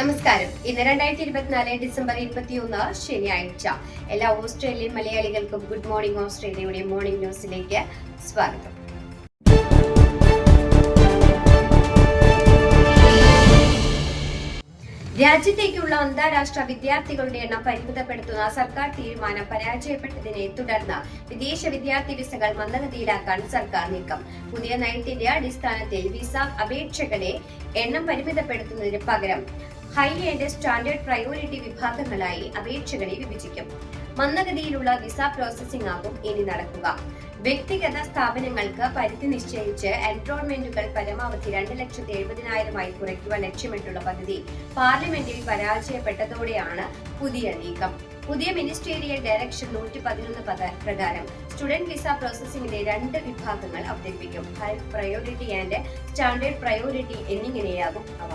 നമസ്കാരം. ഇന്ന് രണ്ടായിരത്തി ഇരുപത്തിനാല് ഡിസംബർ ഇരുപത്തിയൊന്ന് ശനിയാഴ്ച. എല്ലാ ഓസ്ട്രേലിയൻ മലയാളികൾക്കും ഗുഡ് മോർണിംഗ് ഓസ്ട്രേലിയയുടെ മോർണിംഗ് ന്യൂസിലേക്ക് സ്വാഗതം. രാജ്യത്തേക്കുള്ള അന്താരാഷ്ട്ര വിദ്യാർത്ഥികളുടെ എണ്ണം പരിമിതപ്പെടുത്തുന്ന സർക്കാർ തീരുമാനം പരാജയപ്പെട്ടതിനെ തുടർന്ന് വിദേശ വിദ്യാർത്ഥി വിസകൾ മന്ദഗതിയിലാക്കാൻ സർക്കാർ നീക്കം. പുതിയ നയത്തിന്റെ അടിസ്ഥാനത്തിൽ വിസ അപേക്ഷകളെ എണ്ണം പരിമിതപ്പെടുത്തുന്നതിന് പകരം ഹൈ ആൻഡ് സ്റ്റാൻഡേർഡ് പ്രയോറിറ്റി വിഭാഗങ്ങളായി അപേക്ഷകളെ വിഭജിക്കും. മന്ദഗതിയിലുള്ള വിസ പ്രോസസ്സിംഗ് ആകും ഇനി നടക്കുക. വ്യക്തിഗത സ്ഥാപനങ്ങൾക്ക് പരിധി നിശ്ചയിച്ച് എൻറോൾമെന്റുകൾ പരമാവധി രണ്ട് ലക്ഷത്തി എഴുപതിനായിരമായി കുറയ്ക്കുവാൻ ലക്ഷ്യമിട്ടുള്ള പദ്ധതി പാർലമെന്റിൽ പരാജയപ്പെട്ടതോടെയാണ് പുതിയ നീക്കം. പുതിയ മിനിസ്റ്റീരിയൽ ഡയറക്ഷൻ നൂറ്റി പതിനൊന്ന് പ്രകാരം സ്റ്റുഡന്റ് വിസ പ്രോസസ്സിംഗിലെ രണ്ട് വിഭാഗങ്ങൾ അവതരിപ്പിക്കും. High priority and standard priority എന്നിങ്ങനെയാകും അവ.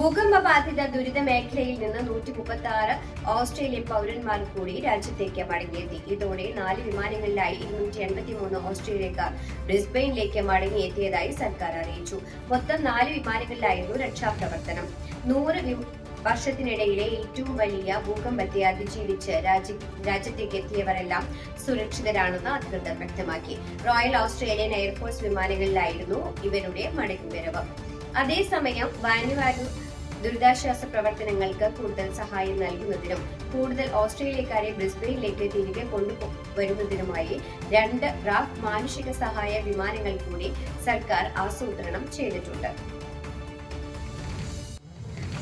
ഭൂകമ്പ ബാധിത ദുരിത മേഖലയിൽ നിന്ന് നൂറ്റി മുപ്പത്തി ആറ് ഓസ്ട്രേലിയൻ പൗരന്മാർ കൂടി രാജ്യത്തേക്ക് മടങ്ങിയെത്തി. ഇതോടെ നാല് വിമാനങ്ങളിലായി ഇരുന്നൂറ്റി എൺപത്തി മൂന്ന് ഓസ്ട്രേലിയക്കാർ ബ്രിസ്ബെയിനിലേക്ക് മടങ്ങിയെത്തിയതായി സർക്കാർ അറിയിച്ചു. മൊത്തം നാല് വിമാനങ്ങളിലായിരുന്നു രക്ഷാപ്രവർത്തനം. നൂറ് വർഷത്തിനിടയിലെ ഏറ്റവും വലിയ ഭൂകമ്പത്തെ അതിജീവിച്ച് രാജ്യ രാജ്യത്തേക്ക് എത്തിയവരെല്ലാം സുരക്ഷിതരാണെന്ന് അധികൃതർ വ്യക്തമാക്കി. റോയൽ ഓസ്ട്രേലിയൻ എയർഫോഴ്സ് വിമാനങ്ങളിലായിരുന്നു ഇവരുടെ മടങ്ങിവരവ്. അതേസമയം വാനുവാരു ദുരിതാശ്വാസ പ്രവർത്തനങ്ങൾക്ക് കൂടുതൽ സഹായം നൽകുന്നതിനും കൂടുതൽ ഓസ്ട്രേലിയക്കാരെ ബ്രിസ്ബെയിനിലേക്ക് തിരികെ കൊണ്ടുവരുന്നതിനുമായി രണ്ട് റാഫ് മാനുഷിക സഹായ വിമാനങ്ങൾ കൂടി സർക്കാർ ആസൂത്രണം ചെയ്തിട്ടുണ്ട്.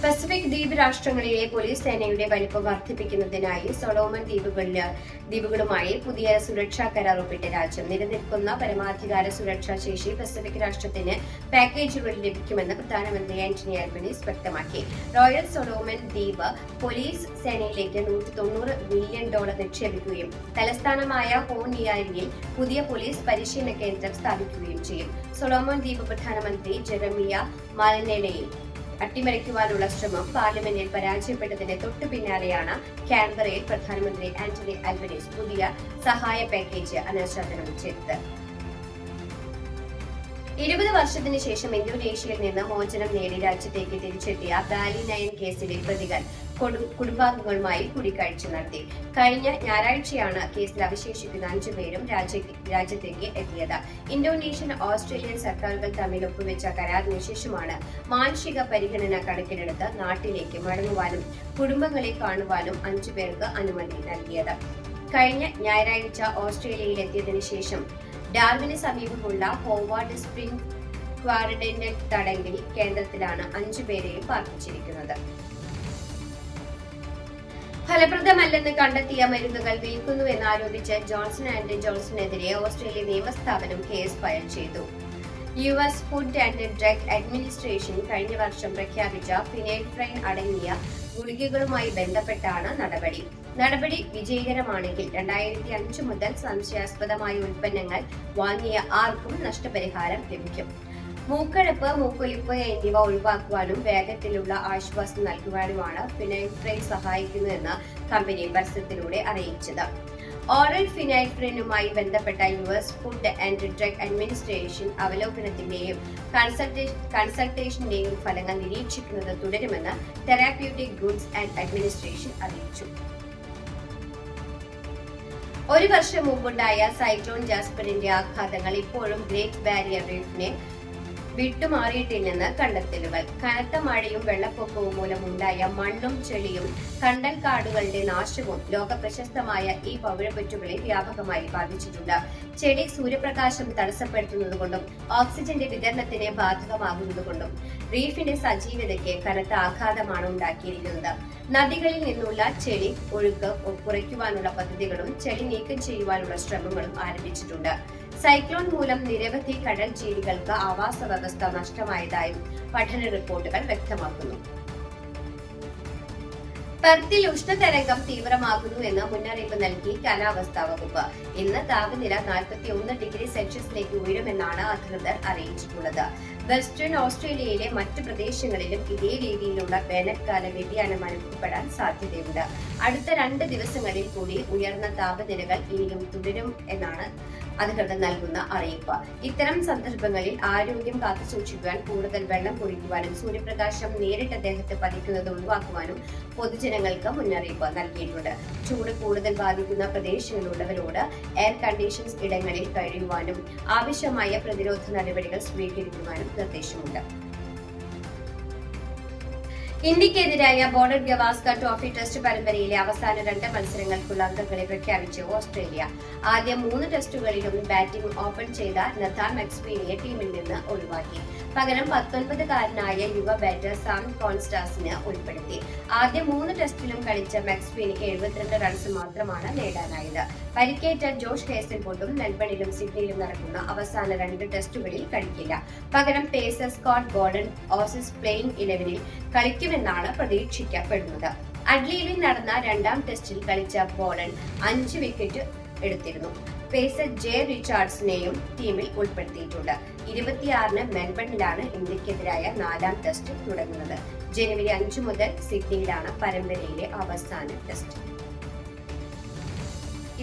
പസഫിക് ദ്വീപ് രാഷ്ട്രങ്ങളിലെ പോലീസ് സേനയുടെ വലിപ്പം വർദ്ധിപ്പിക്കുന്നതിനായി സൊളോമൻ ദ്വീപുകളിലെ ദ്വീപുകളുമായി പുതിയ സുരക്ഷാ കരാർ ഒപ്പിട്ട രാജ്യം. നിലനിൽക്കുന്ന പരമാധികാര സുരക്ഷാ ശേഷി പസഫിക് രാഷ്ട്രത്തിന് പാക്കേജുകൾ ലഭിക്കുമെന്ന് പ്രധാനമന്ത്രി ആന്റണി ആൽബനീസ് വ്യക്തമാക്കി. റോയൽ സൊളോമൻ ദ്വീപ് പോലീസ് സേനയിലേക്ക് നൂറ്റി തൊണ്ണൂറ് ബില്യൺ ഡോളർ നിക്ഷേപിക്കുകയും തലസ്ഥാനമായ ഹോണിയാരിയിൽ പുതിയ പോലീസ് പരിശീലന കേന്ദ്രം സ്ഥാപിക്കുകയും ചെയ്യും. സൊളോമൻ ദ്വീപ് പ്രധാനമന്ത്രി ജെറമിയ മാലനേലയിൽ അട്ടിമറിക്കുവാനുള്ള ശ്രമം പാർലമെന്റിൽ പരാജയപ്പെട്ടതിന്റെ തൊട്ടു പിന്നാലെയാണ് കാൻബറയിൽ പ്രധാനമന്ത്രി ആന്റണി അൽബനീസ് പുതിയ സഹായ പാക്കേജ് അനാച്ഛാദനം ചെയ്തത്. ഇരുപത് വർഷത്തിന് ശേഷം ഇന്തോനേഷ്യയിൽ നിന്ന് മോചനം നേടി രാജ്യത്തേക്ക് തിരിച്ചെത്തിയ ബാലി നയൻ കേസിലെ പ്രതികൾ കുടുംബാംഗങ്ങളുമായി കൂടിക്കാഴ്ച നടത്തി. കഴിഞ്ഞ ഞായറാഴ്ചയാണ് കേസിൽ അവശേഷിക്കുന്ന അഞ്ചു പേരും രാജ്യത്തേക്ക് എത്തിയത്. ഇന്തോനേഷ്യൻ ഓസ്ട്രേലിയൻ സർക്കാരുകൾ തമ്മിൽ ഒപ്പുവെച്ച കരാറിന് ശേഷമാണ് മാനുഷിക പരിഗണന കണക്കിലെടുത്ത് നാട്ടിലേക്ക് മടങ്ങുവാനും കുടുംബങ്ങളെ കാണുവാനും അഞ്ചു പേർക്ക് അനുമതി നൽകിയത്. കഴിഞ്ഞ ഞായറാഴ്ച ഓസ്ട്രേലിയയിൽ എത്തിയതിനു ശേഷം ഡാർവിന് സമീപമുള്ള ഹോവാർഡ് സ്പ്രിംഗ് ക്വാറന്റൈൻ തടങ്കിൽ കേന്ദ്രത്തിലാണ് അഞ്ചു പേരെയും പാർപ്പിച്ചിരിക്കുന്നത് ഫലപ്രദമല്ലെന്ന് കണ്ടെത്തിയ മരുന്നുകൾ വിൽക്കുന്നുവെന്നാരോപിച്ച് ജോൺസൺ ആൻഡ് ജോൺസണെതിരെ ഓസ്ട്രേലിയ നിയമസ്ഥാപനം കേസ് ഫയൽ ചെയ്തു. U S food and drug administration കഴിഞ്ഞ വർഷം പ്രഖ്യാപിച്ച ഫിനൈൽഫ്രൈൻ അടങ്ങിയ ഗുളികകളുമായി ബന്ധപ്പെട്ടാണ് നടപടി. നടപടി വിജയകരമാണെങ്കിൽ രണ്ടായിരത്തി അഞ്ച് മുതൽ സംശയാസ്പദമായ ഉൽപ്പന്നങ്ങൾ വാങ്ങിയ ആർക്കും നഷ്ടപരിഹാരം ലഭിക്കും. മൂക്കഴപ്പ് മൂക്കൊലിപ്പ് എന്നിവ ഒഴിവാക്കുവാനും വേഗത്തിലുള്ള ആശ്വാസം നൽകുവാനുമാണ് ഫിനൈൽഫ്രൈ സഹായിക്കുന്നതെന്ന് കമ്പനി പരസ്യത്തിലൂടെ അറിയിച്ചത്. ഓറൽ ഫിനൈൽഫ്രിനുമായി ബന്ധപ്പെട്ട U S food and drug administration അവലോകനത്തിന്റെയും കൺസൾട്ടേഷന്റെയും ഫലങ്ങൾ നിരീക്ഷിക്കുന്നത് തുടരുമെന്ന് തെറാപ്യൂട്ടിക് ഗുഡ്സ് ആൻഡ് അഡ്മിനിസ്ട്രേഷൻ അറിയിച്ചു. ഒരു വർഷം മുമ്പുണ്ടായ സൈക്ലോൺ ജാസ്പറിന്റെ ആഘാതങ്ങൾ ഇപ്പോഴും ഗ്രേറ്റ് ബാരിയർ റീഫിനെ വിട്ടുമാറിയിട്ടില്ലെന്ന് കണ്ടെത്തലുകൾ. കനത്ത മഴയും വെള്ളപ്പൊക്കവും മൂലമുണ്ടായ മണ്ണും ചെളിയും കണ്ടൽ കാടുകളുടെ നാശവും ലോക പ്രശസ്തമായ ഈ പവിഴപ്പറ്റുകളെ വ്യാപകമായി ബാധിച്ചിട്ടുണ്ട്. ചെടി സൂര്യപ്രകാശം തടസ്സപ്പെടുത്തുന്നതുകൊണ്ടും ഓക്സിജന്റെ വിതരണത്തിന് ബാധകമാകുന്നതുകൊണ്ടും റീഫിന്റെ സജീവതയ്ക്ക് കനത്ത ആഘാതമാണ് ഉണ്ടാക്കിയിരിക്കുന്നത്. നദികളിൽ നിന്നുള്ള ചെളി ഒഴുക്ക് കുറയ്ക്കുവാനുള്ള പദ്ധതികളും ചെളി നീക്കം ചെയ്യുവാനുള്ള ശ്രമങ്ങളും ആരംഭിച്ചിട്ടുണ്ട്. സൈക്ലോൺ മൂലം നിരവധി കടൽ ജീവികൾക്ക് ആവാസ വ്യവസ്ഥ നഷ്ടമായതായും പഠന റിപ്പോർട്ടുകൾ വ്യക്തമാക്കുന്നു. പെർത്തിൽ ഉഷ്ണതരംഗം തീവ്രമാകുന്നു എന്ന് മുന്നറിയിപ്പ് നൽകി കാലാവസ്ഥാ വകുപ്പ്. ഇന്ന് താപനില നാൽപ്പത്തി ഒന്ന് ഡിഗ്രി സെൽഷ്യസിലേക്ക് ഉയരുമെന്നാണ് അധികൃതർ അറിയിച്ചിട്ടുള്ളത്. വെസ്റ്റേൺ ഓസ്ട്രേലിയയിലെ മറ്റ് പ്രദേശങ്ങളിലും ഇതേ രീതിയിലുള്ള വേനൽക്കാല വ്യതിയാനം അനുഭവപ്പെടാൻ സാധ്യതയുണ്ട്. അടുത്ത രണ്ട് ദിവസങ്ങളിൽ കൂടി ഉയർന്ന താപനിലകൾ ഇനിയും തുടരും എന്നാണ് അധികൃതർ നൽകുന്ന അറിയിപ്പ്. ഇത്തരം സന്ദർഭങ്ങളിൽ ആരോഗ്യം കാത്തുസൂക്ഷിക്കുവാൻ കൂടുതൽ വെള്ളം കുടിക്കുവാനും സൂര്യപ്രകാശം നേരിട്ട് ദേഹത്ത് പതിക്കുന്നത് ഒഴിവാക്കുവാനും പൊതുജനങ്ങൾക്ക് മുന്നറിയിപ്പ് നൽകിയിട്ടുണ്ട്. ചൂട് കൂടുതൽ ബാധിക്കുന്ന പ്രദേശങ്ങളിലുള്ളവരോട് എയർ കണ്ടീഷൻസ് ഇടങ്ങളിൽ കഴിയുവാനും ആവശ്യമായ പ്രതിരോധ നടപടികൾ സ്വീകരിക്കുവാനും നിർദ്ദേശമുണ്ട് ഇന്ത്യക്കെതിരായ ബോർഡർ ഗവാസ്കർ ട്രോഫി ടെസ്റ്റ് പരമ്പരയിലെ അവസാന രണ്ട് മത്സരങ്ങൾക്കുള്ള അംഗങ്ങളെ പ്രഖ്യാപിച്ചു ഓസ്ട്രേലിയ. ആദ്യ മൂന്ന് ടെസ്റ്റുകളിലും ബാറ്റിംഗ് ഓപ്പൺ ചെയ്ത നഥാൻ മെക്സ്വീനിയെ ടീമിൽ നിന്ന് ഒഴിവാക്കി. പകരം പത്തൊൻപതുകാരനായ യുവ ബാറ്റർ സാം കോൺസ്റ്റാസിന് ഉൾപ്പെടുത്തി. ആദ്യ മൂന്ന് ടെസ്റ്റിലും കളിച്ച മക്സ്വീനിക്ക് എഴുപത്തിരണ്ട് റൺസ് മാത്രമാണ് നേടാനായത്. പരിക്കേറ്റ ജോഷ് ഹേസൻപോട്ടും മെൽബണിലും സിഡ്നിയിലും നടക്കുന്ന അവസാന രണ്ട് ടെസ്റ്റുകളിൽ കളിക്കില്ല. പകരം pacer Scott Gordon Aussies playing ഇലവനിൽ കളിക്കുമെന്നാണ് പ്രതീക്ഷിക്കപ്പെടുന്നത്. അഡ്ലിയിൽ നടന്ന രണ്ടാം ടെസ്റ്റിൽ കളിച്ച ബോളൻ അഞ്ച് വിക്കറ്റ് എടുത്തിരുന്നു. പേസർ ജെ റിച്ചാർഡ്സിനെയും ടീമിൽ ഉൾപ്പെടുത്തിയിട്ടുണ്ട്. ഇരുപത്തിയാറിന് മെൽബണിലാണ് ഇന്ത്യക്കെതിരായ നാലാം ടെസ്റ്റ് തുടങ്ങുന്നത്. ജനുവരി അഞ്ചു മുതൽ സിഡ്നിയിലാണ് പരമ്പരയിലെ അവസാന ടെസ്റ്റ്.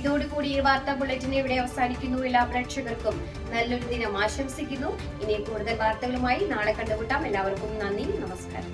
ഇതോടുകൂടി ഈ വാർത്താ ബുള്ളറ്റിൻ ഇവിടെ അവസാനിക്കുന്നു. എല്ലാ പ്രേക്ഷകർക്കും നല്ലൊരു ദിനം ആശംസിക്കുന്നു. ഇനി കൂടുതൽ വാർത്തകളുമായി നാളെ കണ്ടുമുട്ടാം. എല്ലാവർക്കും നന്ദി നമസ്കാരം.